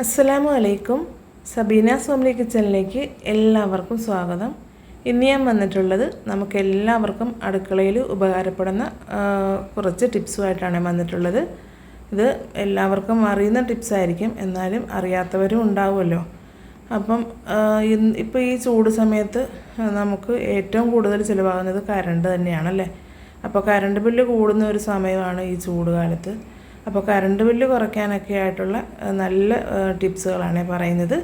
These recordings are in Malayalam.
അസ്സലാമു അലൈക്കും സബീന സോമലി കിച്ചണിലേക്ക് എല്ലാവർക്കും സ്വാഗതം. ഇന്ന് ഞാൻ വന്നിട്ടുള്ളത് നമുക്ക് എല്ലാവർക്കും അടുക്കളയിൽ ഉപകാരപ്പെടുന്ന കുറച്ച് ടിപ്സുമായിട്ടാണ് വന്നിട്ടുള്ളത്. ഇത് എല്ലാവർക്കും അറിയുന്ന ടിപ്സ് ആയിരിക്കും എന്നാലും അറിയാത്തവരും ഉണ്ടാവുമല്ലോ. അപ്പം ഇപ്പോൾ ഈ ചൂട് സമയത്ത് നമുക്ക് ഏറ്റവും കൂടുതൽ ചിലവാകുന്നത് കറണ്ട് തന്നെയാണല്ലേ? അപ്പോൾ കറണ്ട് ബില്ല് കൂടുന്ന ഒരു സമയമാണ് ഈ ചൂട് കാലത്ത്. അപ്പോൾ കറണ്ട് ബില്ല് കുറയ്ക്കാനൊക്കെ ആയിട്ടുള്ള നല്ല ടിപ്സുകളാണ് പറയുന്നത്.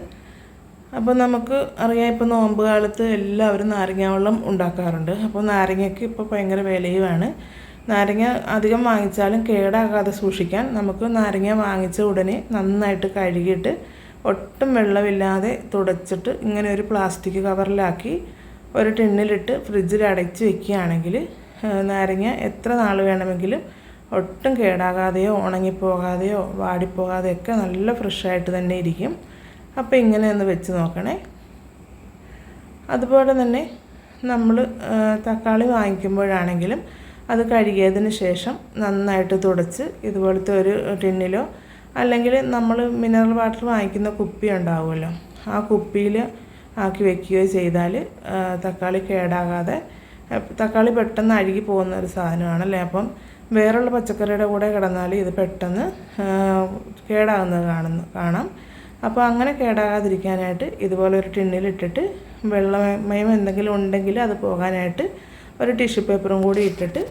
അപ്പോൾ നമുക്ക് അറിയാം ഇപ്പോൾ നോമ്പ് കാലത്ത് എല്ലാവരും നാരങ്ങ വെള്ളം ഉണ്ടാക്കാറുണ്ട്. അപ്പോൾ നാരങ്ങയ്ക്ക് ഇപ്പോൾ ഭയങ്കര വിലയുമാണ്. നാരങ്ങ അധികം വാങ്ങിച്ചാലും കേടാകാതെ സൂക്ഷിക്കാൻ നമുക്ക് നാരങ്ങ വാങ്ങിച്ച ഉടനെ നന്നായിട്ട് കഴുകിയിട്ട് ഒട്ടും വെള്ളമില്ലാതെ തുടച്ചിട്ട് ഇങ്ങനെ ഒരു പ്ലാസ്റ്റിക് കവറിലാക്കി ഒരു ടിന്നിലിട്ട് ഫ്രിഡ്ജിൽ അടച്ച് വെക്കുകയാണെങ്കിൽ നാരങ്ങ എത്ര നാൾ വേണമെങ്കിലും ഒട്ടും കേടാകാതെയോ ഉണങ്ങിപ്പോകാതെയോ വാടിപ്പോകാതെയോ ഒക്കെ നല്ല ഫ്രഷായിട്ട് തന്നെ ഇരിക്കും. അപ്പോൾ ഇങ്ങനെ ഒന്ന് വെച്ച് നോക്കണേ. അതുപോലെ തന്നെ നമ്മൾ തക്കാളി വാങ്ങിക്കുമ്പോഴാണെങ്കിലും അത് കഴുകിയതിന് ശേഷം നന്നായിട്ട് തുടച്ച് ഇതുപോലത്തെ ഒരു ടിന്നിലോ അല്ലെങ്കിൽ നമ്മൾ മിനറൽ വാട്ടർ വാങ്ങിക്കുന്ന കുപ്പി ഉണ്ടാവുമല്ലോ ആ കുപ്പിയിൽ ആക്കി വെക്കുകയോ ചെയ്താൽ തക്കാളി കേടാകാതെ തക്കാളി പെട്ടെന്ന് അഴുകി പോകുന്ന ഒരു സാധനമാണല്ലേ? അപ്പം വേറുള്ള പച്ചക്കറിയുടെ കൂടെ കിടന്നാൽ ഇത് പെട്ടെന്ന് കേടാകുന്നത് കാണുന്നു കാണാം. അപ്പോൾ അങ്ങനെ കേടാകാതിരിക്കാനായിട്ട് ഇതുപോലെ ഒരു ടിന്നിലിട്ടിട്ട് വെള്ളമയം എന്തെങ്കിലും ഉണ്ടെങ്കിൽ അത് പോകാനായിട്ട് ഒരു ടിഷ്യൂ പേപ്പറും കൂടി ഇട്ടിട്ട്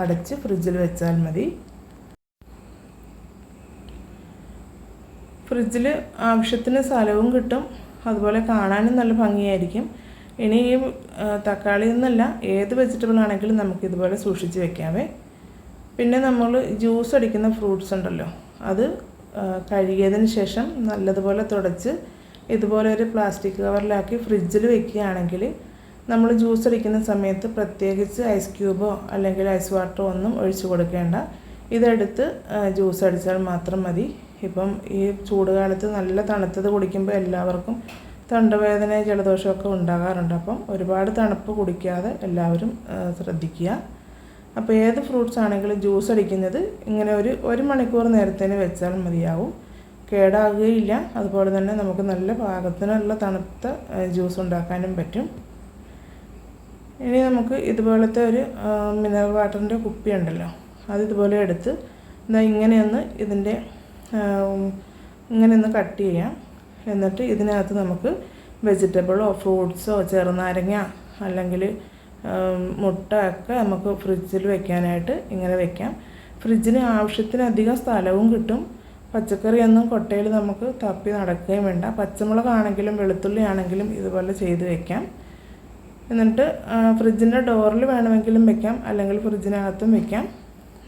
അടച്ച് ഫ്രിഡ്ജിൽ വെച്ചാൽ മതി. ഫ്രിഡ്ജിൽ ആവശ്യത്തിന് സ്ഥലവും കിട്ടും. അതുപോലെ കാണാനും നല്ല ഭംഗിയായിരിക്കും. ഇനി ഈ തക്കാളി എന്നല്ല ഏത് വെജിറ്റബിൾ ആണെങ്കിലും നമുക്ക് ഇതുപോലെ സൂക്ഷിച്ച് വെക്കാവേ. പിന്നെ നമ്മൾ ജ്യൂസ് അടിക്കുന്ന ഫ്രൂട്ട്സ് ഉണ്ടല്ലോ. അത് കഴുകിയതിന് ശേഷം നല്ലതുപോലെ തുടച്ച് ഇതുപോലെ ഒരു പ്ലാസ്റ്റിക് കവറിലാക്കി ഫ്രിഡ്ജിൽ വെക്കുകയാണെങ്കിൽ നമ്മൾ ജ്യൂസ് അടിക്കുന്ന സമയത്ത് പ്രത്യേകിച്ച് ഐസ് ക്യൂബോ അല്ലെങ്കിൽ ഐസ് വാട്ടറോ ഒന്നും ഒഴിച്ചു കൊടുക്കേണ്ട. ഇതെടുത്ത് ജ്യൂസ് അടിച്ചാൽ മാത്രം മതി. ഇപ്പം ഈ ചൂടുകാലത്ത് നല്ല തണുത്തത് കുടിക്കുമ്പോൾ എല്ലാവർക്കും തൊണ്ടവേദന ജലദോഷമൊക്കെ ഉണ്ടാകാറുണ്ട്. അപ്പം ഒരുപാട് തണുപ്പ് കുടിക്കാതെ എല്ലാവരും ശ്രദ്ധിക്കുക. അപ്പോൾ ഏത് ഫ്രൂട്ട്സ് ആണെങ്കിലും ജ്യൂസ് അടിക്കുന്നത് ഇങ്ങനെ ഒരു ഒരു മണിക്കൂർ നേരത്തേന് വെച്ചാൽ മതിയാവും. കേടാകുകയില്ല. അതുപോലെ തന്നെ നമുക്ക് നല്ല പാകത്തിനുള്ള തണുത്ത ജ്യൂസ് ഉണ്ടാക്കാനും പറ്റും. ഇനി നമുക്ക് ഇതുപോലത്തെ ഒരു മിനറൽ വാട്ടറിന്റെ കുപ്പി ഉണ്ടല്ലോ അത് ഇതുപോലെ എടുത്ത് ഇതാ ഇങ്ങനെയൊന്ന് ഇതിന്റെ ഇങ്ങനെയൊന്ന് കട്ട് ചെയ്യാം. എന്നിട്ട് ഇതിനകത്ത് നമുക്ക് വെജിറ്റബിളോ ഫ്രൂട്ട്സോ ചെറുനാരങ്ങ അല്ലെങ്കിൽ മുട്ട ഒക്കെ നമുക്ക് ഫ്രിഡ്ജിൽ വെക്കാനായിട്ട് ഇങ്ങനെ വെക്കാം. ഫ്രിഡ്ജിന് ആവശ്യത്തിനധികം സ്ഥലവും കിട്ടും. പച്ചക്കറിയൊന്നും കൊട്ടയിൽ നമുക്ക് തപ്പി നടക്കുകയും വേണ്ട. പച്ചമുളകാണെങ്കിലും വെളുത്തുള്ളി ആണെങ്കിലും ഇതുപോലെ ചെയ്ത് വെക്കാം. എന്നിട്ട് ഫ്രിഡ്ജിന്റെ ഡോറിൽ വേണമെങ്കിലും വെക്കാം. അല്ലെങ്കിൽ ഫ്രിഡ്ജിനകത്തും വെക്കാം.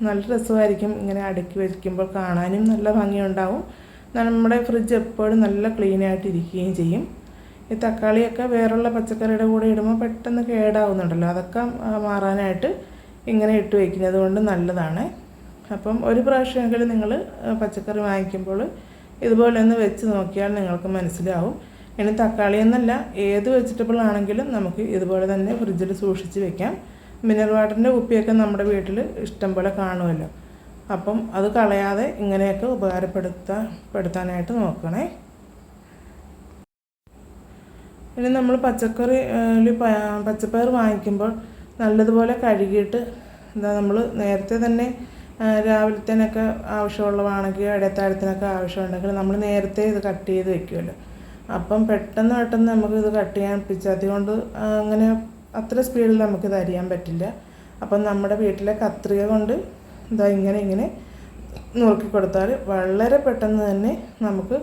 നല്ല രസമായിരിക്കും ഇങ്ങനെ അടുക്കി വയ്ക്കുമ്പോൾ കാണാനും നല്ല ഭംഗിയുണ്ടാവും. നമ്മുടെ ഫ്രിഡ്ജ് എപ്പോഴും നല്ല ക്ലീനായിട്ടിരിക്കുകയും ചെയ്യും. ഈ തക്കാളിയൊക്കെ വേറുള്ള പച്ചക്കറിയുടെ കൂടെ ഇടുമ്പോൾ പെട്ടെന്ന് കേടാവുന്നുണ്ടല്ലോ. അതൊക്കെ മാറാനായിട്ട് ഇങ്ങനെ ഇട്ട് വയ്ക്കുന്നത് കൊണ്ട് നല്ലതാണ്. അപ്പം ഒരു പ്രാവശ്യമെങ്കിലും നിങ്ങൾ പച്ചക്കറി വാങ്ങിക്കുമ്പോൾ ഇതുപോലെ ഒന്ന് വെച്ച് നോക്കിയാൽ നിങ്ങൾക്ക് മനസ്സിലാവും. ഇനി തക്കാളി എന്നല്ല ഏത് വെജിറ്റബിൾ ആണെങ്കിലും നമുക്ക് ഇതുപോലെ തന്നെ ഫ്രിഡ്ജിൽ സൂക്ഷിച്ച് വെക്കാം. മിനറൽ വാട്ടറിന്റെ കുപ്പിയൊക്കെ നമ്മുടെ വീട്ടിൽ ഇഷ്ടം പോലെ കാണുമല്ലോ. അപ്പം അത് കളയാതെ ഇങ്ങനെയൊക്കെ ഉപകാരപ്പെടുത്താൻ പെടുത്താനായിട്ട് നോക്കണേ. ഇനി നമ്മൾ പച്ചക്കറി പച്ചപ്പയർ വാങ്ങിക്കുമ്പോൾ നല്ലതുപോലെ കഴുകിയിട്ട് എന്താ നമ്മൾ നേരത്തെ തന്നെ രാവിലത്തേനൊക്കെ ആവശ്യമുള്ളതാണെങ്കിൽ ഇടത്താഴത്തിനൊക്കെ ആവശ്യമുണ്ടെങ്കിൽ നമ്മൾ നേരത്തെ ഇത് കട്ട് ചെയ്ത് വെക്കുമല്ലോ. അപ്പം പെട്ടെന്ന് പെട്ടെന്ന് നമുക്ക് ഇത് കട്ട് ചെയ്യാൻ പിച്ചാത്തി അതുകൊണ്ട് അങ്ങനെ അത്ര സ്പീഡിൽ നമുക്കിത് അരിയാൻ പറ്റില്ല. അപ്പം നമ്മുടെ വീട്ടിലെ കത്രിക കൊണ്ട് ഇതാ ഇങ്ങനെ ഇങ്ങനെ നുറുക്കി കൊടുത്താൽ വളരെ പെട്ടെന്ന് തന്നെ നമുക്ക്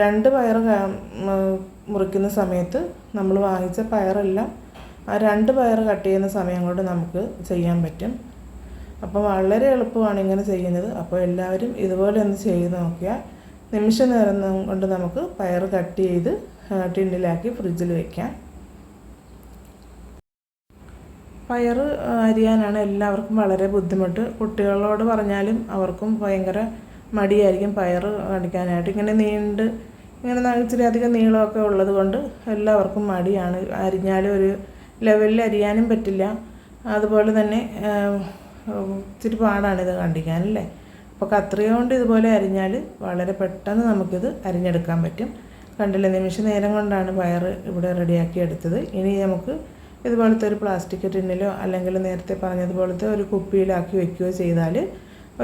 രണ്ട് പയർ മുറിക്കുന്ന സമയത്ത് നമ്മൾ വാങ്ങിച്ച പയറെല്ലാം ആ രണ്ട് പയർ കട്ട് ചെയ്യുന്ന സമയം കൊണ്ട് നമുക്ക് ചെയ്യാൻ പറ്റും. അപ്പോൾ വളരെ എളുപ്പമാണ് ഇങ്ങനെ ചെയ്യുന്നത്. അപ്പോൾ എല്ലാവരും ഇതുപോലെ ഒന്ന് ചെയ്ത് നോക്കിയാൽ നിമിഷ നേരം കൊണ്ട് നമുക്ക് പയർ കട്ട് ചെയ്ത് ടിന്നിലാക്കി ഫ്രിഡ്ജിൽ വയ്ക്കാം പയർ അരിയാനാണ് എല്ലാവർക്കും വളരെ ബുദ്ധിമുട്ട്. കുട്ടികളോട് പറഞ്ഞാലും അവർക്കും ഭയങ്കര മടിയായിരിക്കും പയർ അടിക്കാനായിട്ട്. ഇങ്ങനെ നീണ്ട് ഇങ്ങനെ ഇച്ചിരി അധികം നീളമൊക്കെ ഉള്ളത് കൊണ്ട് എല്ലാവർക്കും മടിയാണ്. അരിഞ്ഞാലും ഒരു ലെവലിൽ അരിയാനും പറ്റില്ല. അതുപോലെ തന്നെ ഇച്ചിരി പാടാണ് ഇത് കണ്ടിക്കാനല്ലേ അപ്പോൾ കത്രിക കൊണ്ട് ഇതുപോലെ അരിഞ്ഞാൽ വളരെ പെട്ടെന്ന് നമുക്കിത് അരിഞ്ഞെടുക്കാൻ പറ്റും. കണ്ടില്ല നിമിഷ നേരം കൊണ്ടാണ് പയർ ഇവിടെ റെഡിയാക്കി എടുത്തത്. ഇനി നമുക്ക് ഇതുപോലത്തെ ഒരു പ്ലാസ്റ്റിക് ടിന്നിലോ അല്ലെങ്കിൽ നേരത്തെ പറഞ്ഞതുപോലത്തെ ഒരു കുപ്പിയിലാക്കി വെക്കുകയോ ചെയ്താൽ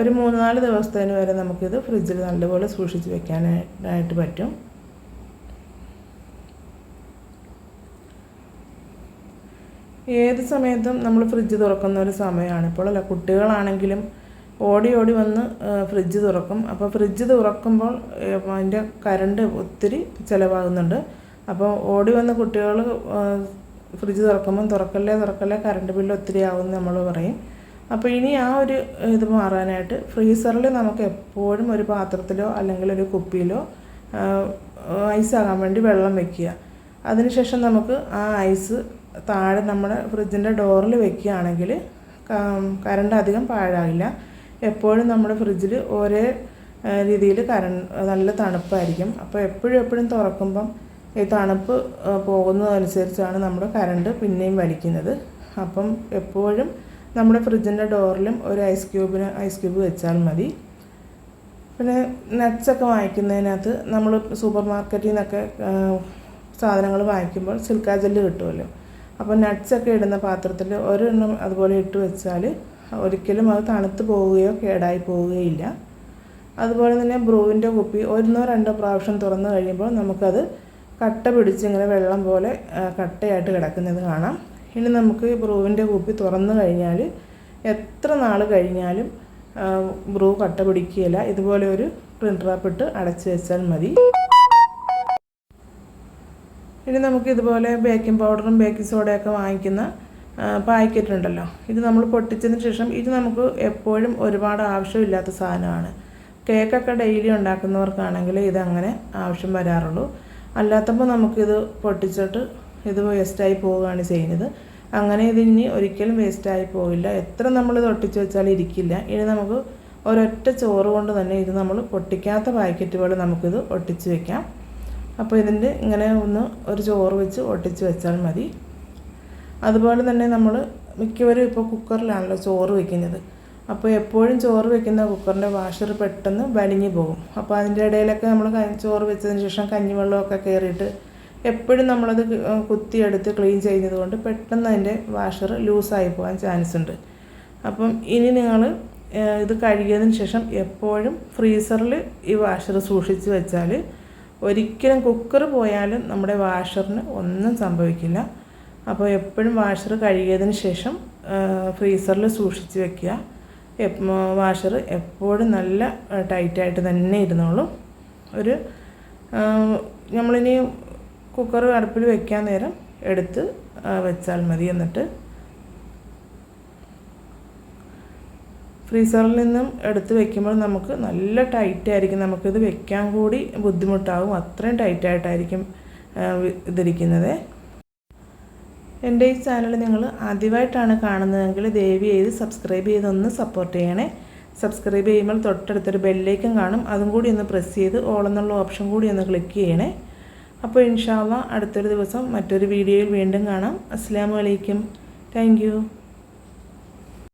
ഒരു മൂന്ന് നാല് ദിവസത്തേന് വരെ നമുക്കിത് ഫ്രിഡ്ജിൽ നല്ലപോലെ സൂക്ഷിച്ച് വെക്കാനായിട്ട് പറ്റും. ഏത് സമയത്തും നമ്മൾ ഫ്രിഡ്ജ് തുറക്കുന്ന ഒരു സമയമാണ്. ഇപ്പോൾ അല്ല കുട്ടികളാണെങ്കിലും ഓടി ഓടി വന്ന് ഫ്രിഡ്ജ് തുറക്കും. അപ്പോൾ ഫ്രിഡ്ജ് തുറക്കുമ്പോൾ അതിന്റെ കറണ്ട് ഒത്തിരി ചിലവാകുന്നുണ്ട്. അപ്പോൾ ഓടി വന്ന് കുട്ടികൾ ഫ്രിഡ്ജ് തുറക്കുമ്പോൾ തുറക്കല്ലേ തുറക്കല്ലേ കറണ്ട് ബില്ല് ഒത്തിരി ആവും നമ്മൾ പറയും. അപ്പോൾ ഇനി ആ ഒരു ഇത് മാറാനായിട്ട് ഫ്രീസറിൽ നമുക്ക് എപ്പോഴും ഒരു പാത്രത്തിലോ അല്ലെങ്കിൽ ഒരു കുപ്പിയിലോ ഐസാകാൻ വേണ്ടി വെള്ളം വെക്കുക. അതിനുശേഷം നമുക്ക് ആ ഐസ് താഴെ നമ്മൾ ഫ്രിഡ്ജിന്റെ ഡോറിൽ വെക്കുകയാണെങ്കിൽ കറണ്ട് അധികം പാഴാകില്ല. എപ്പോഴും നമ്മുടെ ഫ്രിഡ്ജിൽ ഒരേ രീതിയിൽ കറണ്ട് നല്ല തണുപ്പായിരിക്കും. അപ്പോൾ എപ്പോഴും എപ്പോഴും തുറക്കുമ്പം ഈ തണുപ്പ് പോകുന്നതനുസരിച്ചാണ് നമ്മുടെ കറണ്ട് പിന്നെയും വലിക്കുന്നത്. അപ്പം എപ്പോഴും നമ്മുടെ ഫ്രിഡ്ജിന്റെ ഡോറിലും ഒരു ഐസ് ക്യൂബിന് ഐസ് ക്യൂബ് വെച്ചാൽ മതി. പിന്നെ നട്ട്സൊക്കെ വാങ്ങിക്കുന്നതിനകത്ത് നമ്മൾ സൂപ്പർ മാർക്കറ്റിൽ നിന്നൊക്കെ സാധനങ്ങൾ വാങ്ങിക്കുമ്പോൾ സിൽക്കാ ജെല്ല് കിട്ടുമല്ലോ. അപ്പോൾ നട്ട്സൊക്കെ ഇടുന്ന പാത്രത്തിൽ ഒരെണ്ണം അതുപോലെ ഇട്ട് വെച്ചാൽ ഒരിക്കലും അത് തണുത്ത് പോവുകയോ കേടായി പോവുകയില്ല. അതുപോലെ തന്നെ ബ്രൂവിന്റെ കുപ്പി ഒന്നോ രണ്ടോ പ്രാവശ്യം തുറന്നു കഴിയുമ്പോൾ നമുക്കത് കട്ട പിടിച്ച് ഇങ്ങനെ വെള്ളം പോലെ കട്ടയായിട്ട് കിടക്കുന്നത് കാണാം. ഇനി നമുക്ക് ബ്രൂവിന്റെ കുപ്പി തുറന്നു കഴിഞ്ഞാൽ എത്ര നാൾ കഴിഞ്ഞാലും ബ്രൂ കട്ട പിടിക്കുകയില്ല. ഇതുപോലെ ഒരു പ്രിൻട്രാപ്പിട്ട് അടച്ചു വെച്ചാൽ മതി. ഇനി നമുക്ക് ഇതുപോലെ ബേക്കിംഗ് പൗഡറും ബേക്കിംഗ് സോഡയൊക്കെ വാങ്ങിക്കുന്ന പാക്കറ്റ് ഉണ്ടല്ലോ ഇത് നമ്മൾ പൊട്ടിച്ചതിന് ശേഷം ഇത് നമുക്ക് എപ്പോഴും ഒരുപാട് ആവശ്യമില്ലാത്ത സാധനമാണ്. കേക്കൊക്കെ ഡെയിലി ഉണ്ടാക്കുന്നവർക്കാണെങ്കിൽ ഇതങ്ങനെ ആവശ്യം വരാറുള്ളൂ. അല്ലാത്തപ്പോൾ നമുക്കിത് പൊട്ടിച്ചിട്ട് ഇത് വേസ്റ്റായി പോവുകയാണ് ചെയ്യുന്നത്. അങ്ങനെ ഇതിനി ഒരിക്കലും വേസ്റ്റായി പോവില്ല. എത്ര നമ്മൾ ഒട്ടിച്ച് വെച്ചാൽ ഇരിക്കില്ല. ഇനി നമുക്ക് ഒരൊറ്റ ചോറ് കൊണ്ട് തന്നെ ഇത് നമ്മൾ പൊട്ടിക്കാത്ത പാക്കറ്റുകൾ നമുക്കിത് ഒട്ടിച്ച് വെക്കാം. അപ്പോൾ ഇതിന്റെ ഇങ്ങനെ ഒന്ന് ഒരു ചോറ് വെച്ച് ഒട്ടിച്ച് വെച്ചാൽ മതി. അതുപോലെ തന്നെ നമ്മൾ മിക്കവരും ഇപ്പോൾ കുക്കറിലാണല്ലോ ചോറ് വെക്കുന്നത്. അപ്പോൾ എപ്പോഴും ചോറ് വെക്കുന്ന കുക്കറിന്റെ വാഷർ പെട്ടെന്ന് വലിഞ്ഞു പോകും. അപ്പോൾ അതിന്റെ ഇടയിലൊക്കെ നമ്മൾ ചോറ് വെച്ചതിന് ശേഷം കഞ്ഞിവെള്ളമൊക്കെ കയറിയിട്ട് എപ്പോഴും നമ്മളത് കുത്തിയെടുത്ത് ക്ലീൻ ചെയ്യുന്നത് കൊണ്ട് പെട്ടെന്ന് അതിന്റെ വാഷർ ലൂസായി പോകാൻ ചാൻസ് ഉണ്ട്. അപ്പം ഇനി നിങ്ങൾ ഇത് കഴുകിയതിന് ശേഷം എപ്പോഴും ഫ്രീസറിൽ ഈ വാഷർ സൂക്ഷിച്ച് വെച്ചാൽ ഒരിക്കലും കുക്കർ പോയാലും നമ്മുടെ വാഷറിന് ഒന്നും സംഭവിക്കില്ല. അപ്പോൾ എപ്പോഴും വാഷർ കഴുകിയതിന് ശേഷം ഫ്രീസറിൽ സൂക്ഷിച്ച് വെക്കുക. വാഷർ എപ്പോഴും നല്ല ടൈറ്റായിട്ട് തന്നെ ഇരുന്നോളും. ഒരു നമ്മളിനി കുക്കർ അടുപ്പിൽ വെക്കാൻ നേരം എടുത്ത് വെച്ചാൽ മതി എന്നിട്ട്. ഫ്രീസറിൽ നിന്നും എടുത്ത് വെക്കുമ്പോൾ നമുക്ക് നല്ല ടൈറ്റ് ആയിരിക്കും. നമുക്കിത് വെക്കാൻ കൂടി ബുദ്ധിമുട്ടാകും അത്രയും ടൈറ്റായിട്ടായിരിക്കും ഇതിരിക്കുന്നത്. എന്റെ ഈ ചാനൽ നിങ്ങൾ ആദ്യമായിട്ടാണ് കാണുന്നതെങ്കിൽ ദയവ് ചെയ്ത് സബ്സ്ക്രൈബ് ചെയ്തൊന്ന് സപ്പോർട്ട് ചെയ്യണേ. സബ്സ്ക്രൈബ് ചെയ്യുമ്പോൾ തൊട്ടടുത്തൊരു ബെല്ലേക്കും കാണും. അതും കൂടി ഒന്ന് പ്രസ് ചെയ്ത് ഓൾ എന്നുള്ള ഓപ്ഷൻ കൂടി ഒന്ന് ക്ലിക്ക് ചെയ്യണേ. അപ്പോൾ ഇൻഷാല്ല അടുത്തൊരു ദിവസം മറ്റൊരു വീഡിയോയിൽ വീണ്ടും കാണാം. അസ്സാം വലൈക്കും താങ്ക്